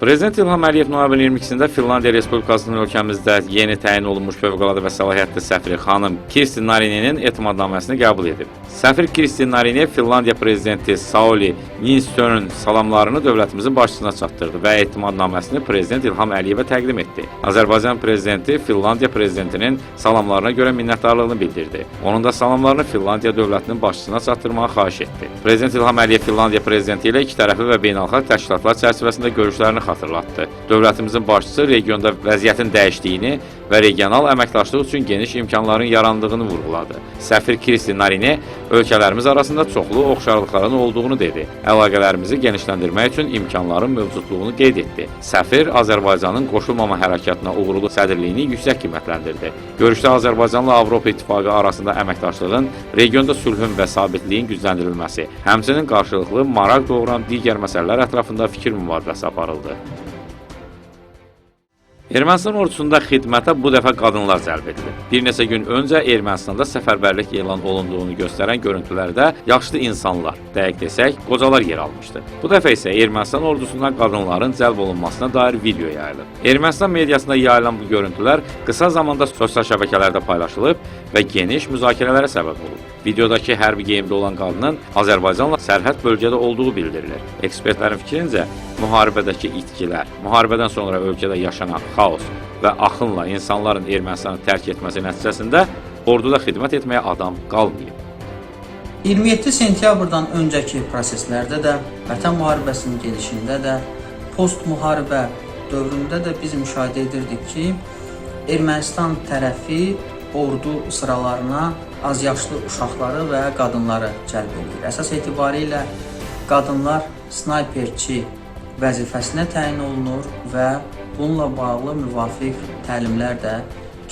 Prezident İlham Əliyev noyabrın 22-sində Finlandiya Respublikasının ölkəmizdə yeni təyin olunmuş fövqəladə və səlahiyyətli səfiri xanım Kirsti Narininin etimadnaməsini qəbul edib. Səfir Kirsti Narini Finlandiya prezidenti Sauli Niinistönün salamlarını dövlətimizin başçısına çatdırdı və etimadnaməsini prezident İlham Əliyevə təqdim etdi. Azərbaycan prezidenti Finlandiya prezidentinin salamlarına görə minnətdarlığını bildirdi. Onun da salamlarını Finlandiya dövlətinin başçısına çatdırmağı xahiş etdi. Prezident İlham Əliyev Finlandiya prezidenti ilə ikitərəfli və beynəlxalq təşkilatlar çərçivəsində görüşlərini xatırlatdı. Dövlətimizin başçısı regionda vəziyyətin dəyişdiyini və regional əməkdaşlıq üçün geniş imkanların yarandığını vurğuladı. Səfir Kristi Narini ölkələrimiz arasında çoxlu oxşarlıqların olduğunu dedi. Əlaqələrimizi genişləndirmək üçün imkanların mövcudluğunu qeyd etdi. Səfir Azərbaycanın qoşulmama hərəkatına uğurlu sədrliyini yüksək qiymətləndirdi. Görüşdə Azərbaycanla Avropa İttifaqı arasında əməkdaşlığın regionda sülhün və sabitliyin gücləndirilməsi, həmçinin qarşılıqlı maraq doğuran digər məsələlər ətrafında fikir mübadiləsi aparıldı. Ermənistan ordusunda xidmətə bu dəfə qadınlar cəlb edilib. Bir neçə gün öncə Ermənistanda səfərbərlik elan olunduğunu göstərən görüntülərdə yaşlı insanlar, dəqiq desək, qocalar yer almışdı. Bu dəfə isə Ermənistan ordusundan qadınların cəlb olunmasına dair video yayılıb. Ermənistan mediasında yayılan bu görüntülər qısa zamanda sosial şəbəkələrdə paylaşılıb və geniş müzakirələrə səbəb olub. Videodakı hərbi geyimdə olan qadının Azərbaycanla sərhəd bölgədə olduğu bildirilir. Ekspertlərin fikrincə, müharibədəki itkilər, müharibədən sonra ölkədə yaşanan xaos və axınla insanların Ermənistanı tərk etməsi nəticəsində orduda xidmət etməyə adam qalmayıb. 27 sentyabrdan öncəki proseslərdə də, Vətən müharibəsinin gedişində də, post müharibə dövründə də biz müşahidə edirdik ki, Ermənistan tərəfi ordu sıralarına azyaşlı uşaqları və qadınları cəlb edir. Əsas etibarilə qadınlar snayperçi vəzifəsinə təyin olunur və bununla bağlı müvafiq təlimlər də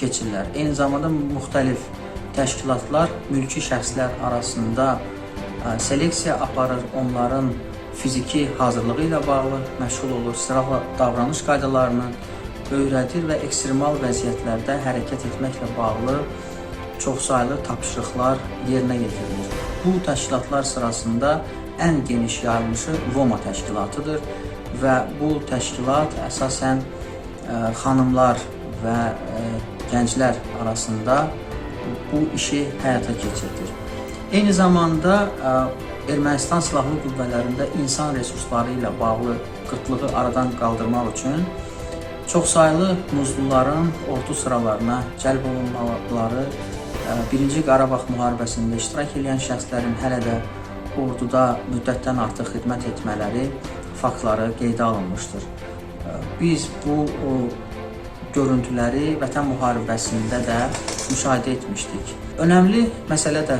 keçirlər. Eyni zamanda müxtəlif təşkilatlar mülki şəxslər arasında ə, seleksiya aparır, onların fiziki hazırlığı ilə bağlı məşğul olur, silahla davranış qaydalarını öyrədir və ekstremal vəziyyətlərdə hərəkət etməklə bağlı çoxsaylı tapşırıqlar yerinə yetirilir. Bu təşkilatlar sırasında ən geniş yayılmışı Roma təşkilatıdır və bu təşkilat əsasən ə, xanımlar və ə, gənclər arasında bu işi həyata keçirdir. Eyni zamanda ə, Ermənistan silahlı qüvvələrində insan resursları ilə bağlı qıtlığı aradan qaldırmaq üçün çoxsaylı muzluların ordu sıralarına cəlb olunmaları, 1-ci Qarabağ müharibəsində iştirak edən şəxslərin hələ də orduda müddətdən artıq xidmət etmələri faktları qeydə alınmışdır. Biz bu o, görüntüləri Vətən müharibəsində də müşahidə etmişdik. Önəmli məsələ də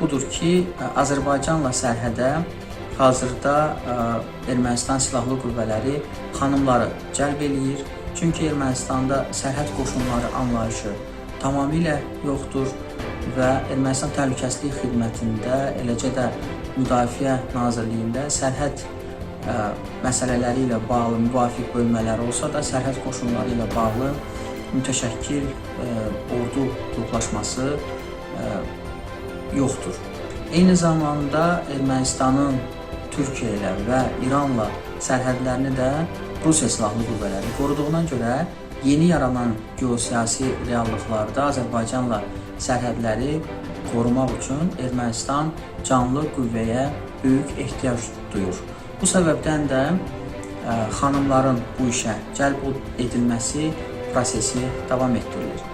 budur ki, Azərbaycanla sərhədə hazırda Ermənistan silahlı qüvvələri xanımları cəlb eləyir. Çünki Ermənistanda sərhəd qoşunları anlayışı tamamilə yoxdur və Ermənistan təhlükəsizlik xidmətində, eləcə də Müdafiə Nazirliyində sərhəd ə, məsələləri ilə bağlı müvafiq bölmələr olsa da sərhəd qoşunları ilə bağlı mütəşəkkil ə, ordu qruplaşması ə, yoxdur. Eyni zamanda Ermənistanın Türkiyə ilə və İranla sərhədlərini də Rusiya silahlı qüvvələri qoruduğuna görə yeni yaranan geosiyasi reallıqlarda Azərbaycanla sərhədləri qorumaq üçün Ermənistan canlı qüvvəyə böyük ehtiyac duyur. Bu səbəbdən də ə, xanımların bu işə cəlb edilməsi prosesi davam etdirilir.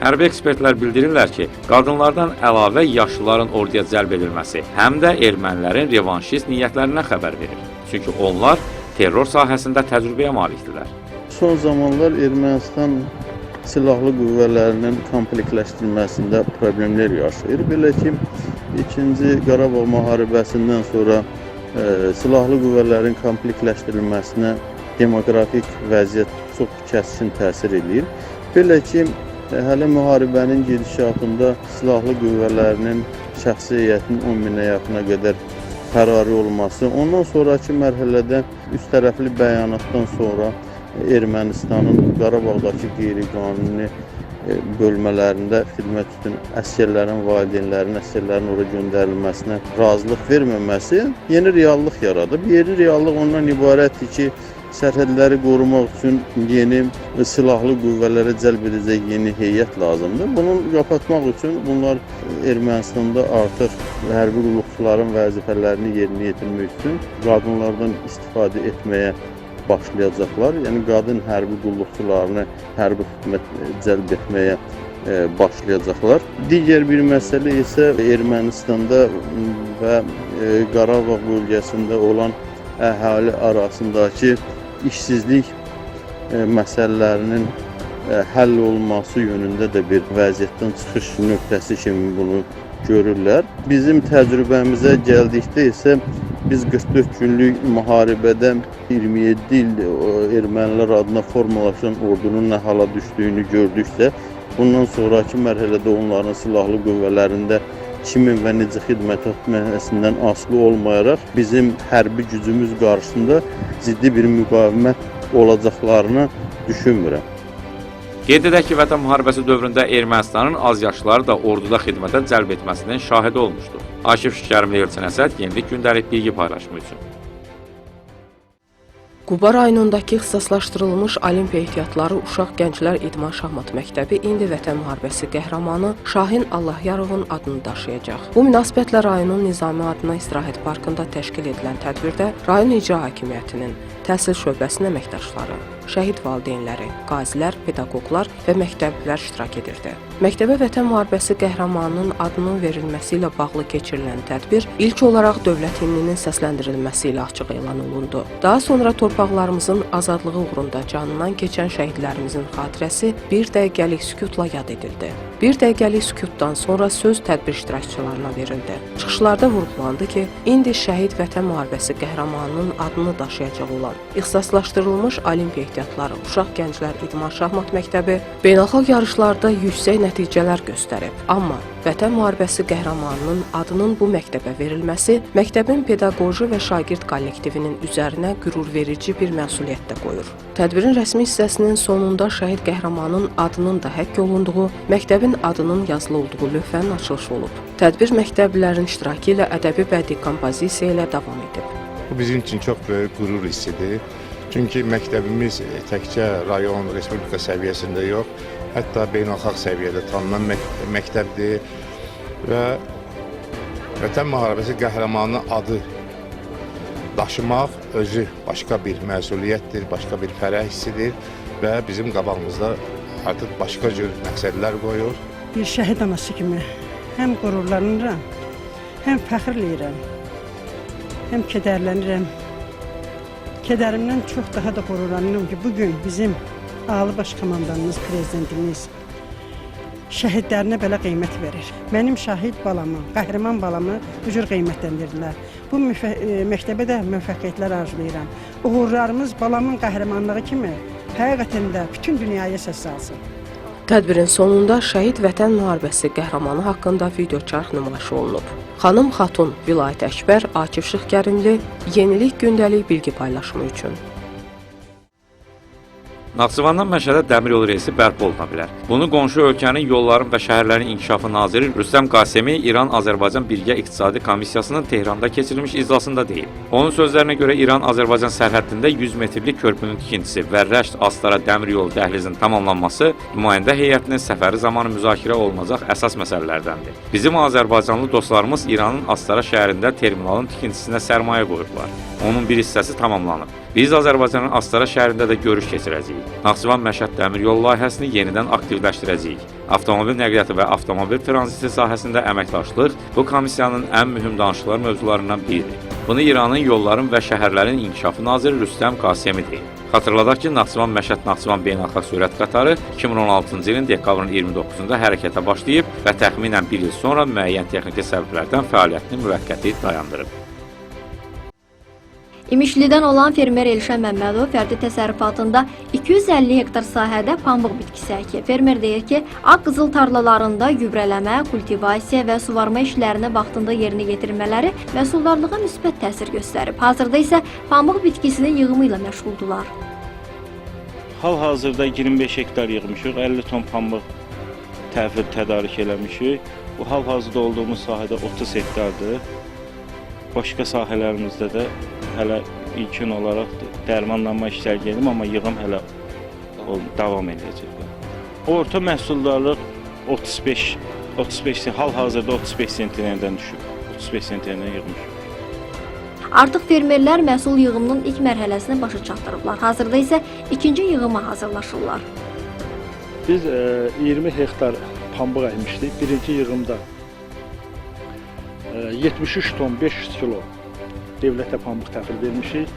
Hərbi ekspertlər bildirirlər ki, qadınlardan əlavə yaşlıların orduya cəlb edilməsi həm də ermənilərin revanşist niyyətlərindən xəbər verir. Çünki onlar terror sahəsində təcrübəyə malikdirlər. Son zamanlar Ermənistan silahlı qüvvələrinin komplektləşdirilməsində problemlər yaşayır. Belə ki, 2-ci Qarabağ müharibəsindən sonra e, silahlı qüvvələrin komplektləşdirilməsinə demoqrafik vəziyyət çox kəskin təsir eləyir. Belə ki, hələ müharibənin gedişatında silahlı qüvvələrinin şəxsi heyətinin 10 minə yaxına qədər fərari olması, ondan sonraki mərhələdə üst tərəfli bəyanatdan sonra Ermənistanın Qarabağdakı qeyri-qanuni bölmələrində xidmət üçün əsgərlərin valideynlərinin, əsgərlərin ora göndərilməsinə razılıq verməməsi yeni reallıq yaradıb. Yeni reallıq ondan ibarətdir ki, sərhədləri qorumaq üçün yeni silahlı qüvvələrə cəlb edəcək yeni heyət lazımdır. Bunu qapatmaq üçün bunlar Ermənistanda artıq hərbi qulluqçuların vəzifələrini yerinə yetirmək üçün qadınlardan istifadə etməyə başlayacaqlar. Yəni qadın hərbi qulluqçularını hərbi xidmət e, cəlb etməyə e, başlayacaqlar. Digər bir məsələ isə Ermənistanda və e, Qarabağ bölgəsində olan əhali arasındakı işsizlik məsələlərinin həll olması yönündə də bir vəziyyətdən çıxış nöqtəsi kimi bunu görürlər. Bizim təcrübəmizə gəldikdə isə biz 44 günlük müharibədə 27 il e, ermənilər adına formalaşan ordunun nə hala düşdüyünü gördüksə, bundan sonraki mərhələdə onların silahlı qüvvələrində kimin və necə xidmət etməsindən asılı olmayaraq bizim hərbi gücümüz qarşısında ciddi bir müqavimət olacaqlarını düşünmürəm. Qeyd edək ki, Vətən müharibəsi dövründə Ermənistanın azyaşlıları da orduda xidmətə cəlb etməsinin şahidi olmuşdur. Akif Şükərimli Elçin Əsəd, Yenilik Gündəlik bilgi paylaşımı üçün. Quba rayonundakı ixtisaslaşdırılmış Olimpiya ehtiyatları Uşaq Gənclər İdman Şahmat Məktəbi indi Vətən müharibəsi qəhrəmanı Şahin Allahyarovun adını daşıyacaq. Bu münasibətlə rayonun Nizami adına istirahət parkında təşkil edilən tədbirdə rayon icra hakimiyyətinin, təhsil şöbəsinin əməkdaşları, şəhid valideynləri, qazilər, pedaqoqlar və məktəblilər iştirak edirdi. Məktəbə Vətən müharibəsi qəhrəmanının adının verilməsi ilə bağlı keçirilən tədbir ilk olaraq dövlət himninin səsləndirilməsi ilə açıq elan olundu. Daha sonra torpaqlarımızın azadlığı uğrunda canından keçən şəhidlərimizin xatirəsi bir dəqiqəlik sükutla yad edildi. Bir dəqiqəlik sükutdan sonra söz tədbir iştirakçılarına verildi. Çıxışlarda vurğulandı ki, indi şəhid Vətən müharibəsi qəhrəmanının adını daşıyacaq olan ixtisaslaşdırılmış Olimpiya ehtiyatları Uşaq Gənclər İdman Şahmat Məktəbi beynəlxalq yarışlarda yüksək nəticələr göstərib. Amma Vətən müharibəsi qəhrəmanının adının bu məktəbə verilməsi məktəbin pedaqoji və şagird kollektivinin üzərinə qürurverici bir məsuliyyət də qoyur. Tədbirin rəsmi hissəsinin sonunda şəhid qəhrəmanın adının da həkk olunduğu, məktəbin adının yazılı olduğu lövhənin açılışı olub. Tədbir məktəblilərin iştirakı ilə ədəbi bədii kompozisiya ilə davam edib. Bu bizim için çok büyük gurur hissidir. Çünkü məktəbimiz təkcə rayon, respublika səviyyəsində yox, hətta beynəlxalq səviyyədə tanınan mək məktəbdir və Vətən müharibəsi qəhrəmanı adı daşımaq özü başqa bir məsuliyyətdir, başqa bir fərəh hissidir və bizim qabağımızda artıq başqa cür məqsədlər qoyur. bir şəhid anası kimi həm qürurlanıram, həm fəxr eləyirəm, həm kədərlənirəm. Kədərimdən çox daha da qürurlanıram ki, bu gün bizim Ali Baş Komandanımız, prezidentimiz şəhidlərinə belə qiymət verir. Mənim şahid balamı, qəhrəman balamı bu cür qiymətləndirdilər. Bu e, məktəbə də müvəffəqiyyətlər arzulayıram. Uğurlarımız balamın qəhrəmanlığı kimi həqiqətən də bütün dünyaya səs salsın. Tədbirin sonunda şəhid Vətən müharibəsi qəhrəmanı haqqında videoçarx nümayiş olunub. Xanım Xatun, Vilayət Əkbər, Akif Şıxkərimli, Yenilik gündəlik bilgi paylaşımı üçün. Naxçıvandan Məşədə dəmir yolu reysi bərpa oluna bilər. Bunu qonşu ölkənin yolların və şəhərlərin inkişafı naziri Rüstəm Qasemi İran-Azərbaycan Birgə İqtisadi Komissiyasının Tehranda keçirilmiş iclasında deyib. Onun sözlərinə görə İran-Azərbaycan sərhəddində 100 metrlik körpünün tikintisi və Rəşd-Astara dəmir yolu dəhlizinin tamamlanması nümayəndə heyətinin səfəri zamanı müzakirə olunacaq əsas məsələlərdəndir. Bizim Azərbaycanlı dostlarımız İranın Astara şəhərində terminalın tikintisinə sərmayə qoyublar. Onun bir hissəsi tamamlanıb. Biz Azərbaycanın Astara şəhərində də görüş keçirəcəyik. Naxçıvan Məşəd dəmir yolu layihəsini yenidən aktivləşdirəcəyik. Avtomobil nəqliyyatı və avtomobil tranziti sahəsində əməkdaşlıq bu komissiyanın ən mühüm danışıqlar mövzularından biridir. Bunu İranın yolların və şəhərlərin inkişafı naziri Rüstəm Qasemi deyib. Xatırladaq ki, Naxçıvan Məşəd Naxçıvan beynəlxalq sürət qatarı 2016-cı ilin dekabrın 29-da hərəkətə başlayıb və təxminən 1 il sonra müəyyən texniki səbəblərdən fəaliyyətini müvəqqəti dayandırıb. İmişlidən olan fermer Elşən Məmmədov fərdi təsərrüfatında 250 hektar sahədə pambıq bitkisi əkib. Fermer deyir ki, ağ qızıl tarlalarında gübrələmə, kultivasiya və suvarma işlərini vaxtında yerinə yetirmələri məhsuldarlığa müsbət təsir göstərib. Hazırda isə pambıq bitkisinin yığımı ilə məşğuldular. Hal-hazırda 25 hektar yığmışıq, 50 ton pambıq təhvil tədarik eləmişik. Bu hal-hazırda olduğumuz sahədə 30 hektardır. Başqa sahələrimizdə də hələ ilkin olaraq dərmanlanma işləri gedim, amma yığım hələ davam edəcək. Orta məhsuldarlıq 35 35 hal-hazırda 35 sentrdən düşüb. 35 sentrdən yığmışıq. Artıq fermerlər məhsul yığımının ilk mərhələsini başa çatdırıblar. Hazırda isə ikinci yığıma hazırlaşırlar. Biz e, 20 hektar pambıq əkmişdik. Birinci yığımda e, 73 ton 500 kilo dövlətə pambıq təhvil vermişik.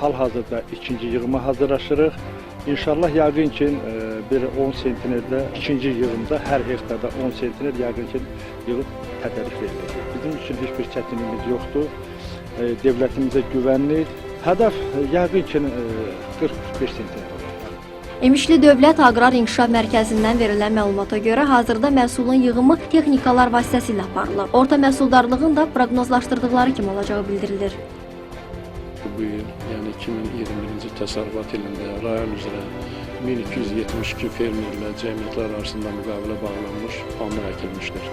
Hal-hazırda ikinci yığıma hazırlaşırıq. İnşallah yəqin ki e, bir 10 sentnerdə ikinci yığımda hər hektarda 10 sentner yəqin ki yığıb tədarük veriləcək. Bizim üçün heç bir çətinliyimiz yoxdur. E, dövlətimizə güvənlik. Hədəf e, yəqin ki e, 40-45 sentner olur. Emişli Dövlət Aqrar İnkişaf Mərkəzindən verilən məlumata görə hazırda məhsulun yığımı texnikalar vasitəsilə aparılır. Orta məhsuldarlığın da proqnozlaşdırdıqları kimi olacağı bildirilir. Bu il, yəni 2021-ci təsərrüfat ilində rayon üzrə 1272 fermerlə cəmiyyətlər arasında müqavilə bağlanmış, pambıq əkilmişdir.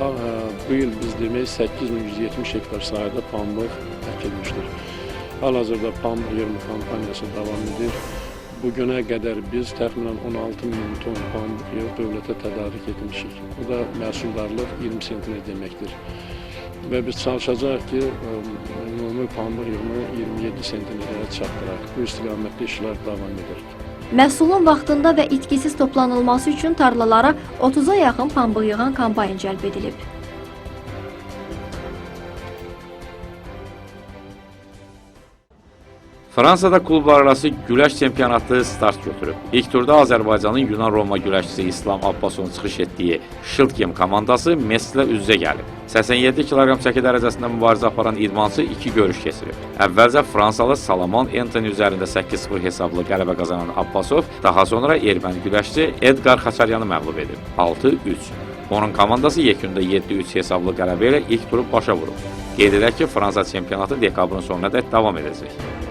Bu il biz demək 8170 hektar sahədə pambıq əkilmişdir. Hal-hazırda pambıq yığımı kampaniyası davam edir. Bu günə qədər biz təxminən 16 min ton pambıq dövlətə tədarük etmişik. Bu da məhsuldarlıq 20 sentner deməkdir. Və biz çalışacağıq ki, ə, ümumi pambıq yığımı 27 sentrlərə çatdıraq. Bu istiqamətdə işlər davam edir. Məhsulun vaxtında və itkisiz toplanılması üçün tarlalara 30-a yaxın yığan kombayn cəlb edilib. Fransada klublararası güləş çempionatı start götürüb. İlk turda Azərbaycanın Yunan-Roma güləşçisi İslam Abbasovun çıxış etdiyi Şiltgem komandası Messi ilə üz-üzə gəlib. 87 kiloqram çəki dərəcəsində mübarizə aparan idmançı iki görüş keçirib. Əvvəlcə Fransalı Salomon Anthony üzərində 8-0 hesablı qələbə qazanan Abbasov daha sonra erməni güləşçi Edgar Xaçaryanı məğlub edib. 6-3. Onun komandası yekunda 7-3 hesablı qələbə ilə ilk turu başa vurub. Qeyd edək ki, Fransa çempionatı dekabrın sonuna dək davam edəcək.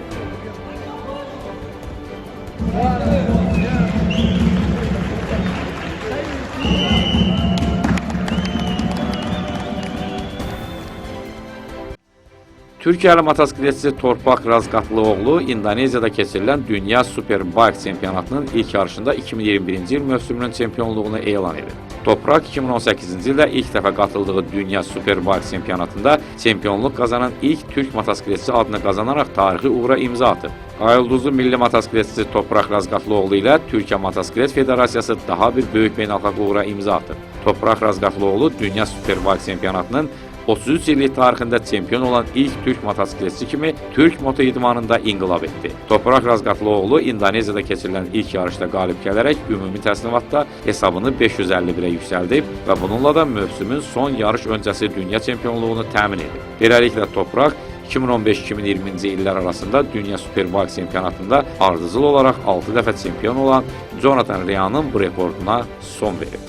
Türkiyəli motosikletçi Torpaq Razqatlıoğlu İndoneziyada keçirilən Dünya Superbike çempionatının ilk yarışında 2021-ci il mövsümünün çempionluğunu elan edib. Toprak 2018-ci ildə ilk dəfə qatıldığı Dünya Superbike çempionatında çempionluq qazanan ilk türk motosikletçi adını qazanaraq tarixi uğura imza atıb. Ayılduzlu milli motosikletçi Toprak Razqatlıoğlu ilə Türkiyə Motosiklet Federasiyası daha bir böyük beynəlxalq uğura imza atıb. Toprak Razqatlıoğlu Dünya Superbike çempionatının 33 illik tarixində çempion olan ilk türk motosikletçi kimi Türk moto idmanında inqilab etdi. Toprak Razqatlıoğlu İndoneziyada keçirilən ilk yarışda qalib gələrək ümumi təsnifatda hesabını 551-ə yüksəldib və bununla da mövsümün son yarış öncəsi dünya çempionluğunu təmin edib. Beləliklə Toprak 2015-2020-ci illər arasında Dünya Superbike çempionatında ardıcıl olaraq 6 dəfə çempion olan Jonathan Ria'nın bu rekorduna son verib.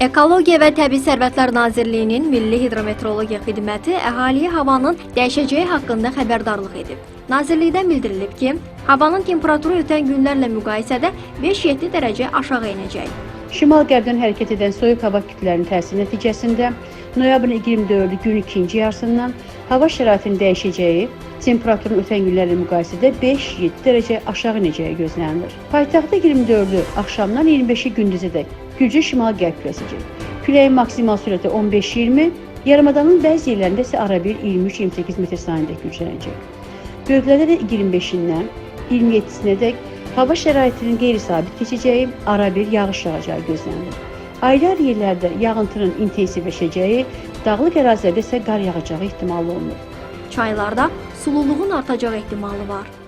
Ekologiya və Təbii Sərvətlər Nazirliyinin Milli Hidrometeorologiya Xidməti əhaliyə havanın dəyişəcəyi haqqında xəbərdarlıq edib. Nazirlikdən bildirilib ki, havanın temperaturu ötən günlərlə müqayisədə 5-7 dərəcə aşağı enəcək. Şimal-qərbdən hərəkət edən soyuq hava kütlələrinin təsiri nəticəsində noyabrın 24-ü gün ikinci yarısından hava şəraitinin dəyişəcəyi, temperaturun ötən günlərlə müqayisədə 5-7 dərəcə aşağı enəcəyi gözlənilir. Paytaxtda 24-ü axşamdan 25-i gündüzədək güclü şimal-qərb küləsidir. Küləyin maksimal sürəti 15-20, yarımadanın bəzi yerlərində isə arabir 23-28 metr saniyədə güclənəcək. Bölgələrdə də 25-dən 27-sinədək hava şəraitinin qeyri-sabit keçəcəyi, arabir yağış yağacağı gözlənilir. Ayrı-ayrı yerlərdə yağıntının intensivləşəcəyi, dağlıq ərazilərdə isə qar yağacağı ehtimal olunur. Çaylarda sululuğun artacağı ehtimalı var.